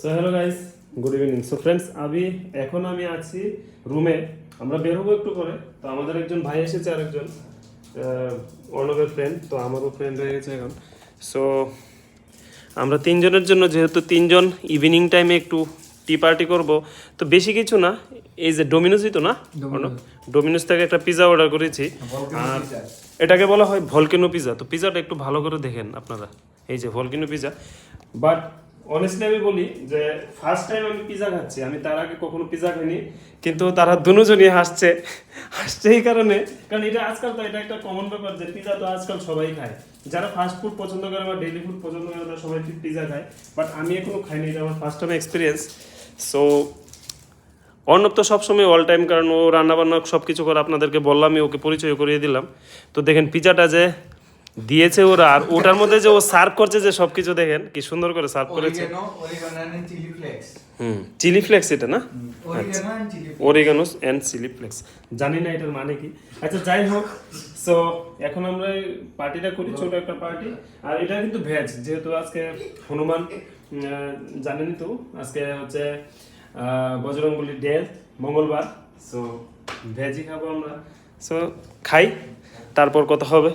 So hello guys good evening so friends আমি এখন আমি আছি রুমে আমরা বের হব একটু করে তো আমাদের একজন ভাই এসেছে আরেকজন অর্ণবের ফ্রেন্ড তো আমারও ফ্রেন্ড হয়ে গেছে এখন। সো আমরা তিনজনের জন্য যেহেতু তিনজন ইভিনিং টাইমে একটু টি পার্টি করব তো বেশি কিছু না। এই যে ডোমিনোসই তো না ডোমিনোস থেকে একটা পিৎজা অর্ডার করেছি। আর এটাকে বলা হয় ভলকেনো পিৎজা তো পিৎজাটা একটু ভালো করে দেখেন আপনারা। এই যে ভলকেনো পিৎজা বাট অনেস্টলি আমি বলি যে ফার্স্ট টাইম আমি পিৎজা খাচ্ছি। আমি তার আগে কখনো পিৎজা খাইনি, কিন্তু তারা দুজনই হাসছে। হাসছে এই কারণে। কারণ এটা আজকাল তো এটা একটা কমন ব্যাপার যে পিৎজা তো আজকাল সবাই খায়। যারা ফাস্ট ফুড পছন্দ করে বা ডেইলি ফুড পছন্দ করে, তারা সবাই পিৎজা খায়? বাট আমি এখনও খাইনি, এটা আমার first time experience so Arnab তো সবসময় অল টাইম কারণ ও রান্নাবান্না সব কিছু করে, আপনাদেরকে বললামই, ওকে পরিচয় করিয়ে দিলাম। তো দেখেন পিজাটা যে দিয়েছে ওরা আর ওটার মধ্যে যে ও সার্ভ করছে যে সব কিছু দেখেন কি সুন্দর করে সার্ভ করেছে. হুম চিলি ফ্লেক্স এটা না. ওরিগানোস অ্যান্ড চিলি ফ্লেক্স জানি না এটার মানে কি। আচ্ছা যাই হোক সো এখন আমরা পার্টিটা করি ছোট একটা পার্টি আর এটা কিন্তু ভেজ যেহেতু আজকে হনুমান আহ, জানেনই তো আজকে হচ্ছে বজরংবলির ডে মঙ্গলবার। সো ভেজই খাব আমরা। সো খাই তারপর কথা হবে।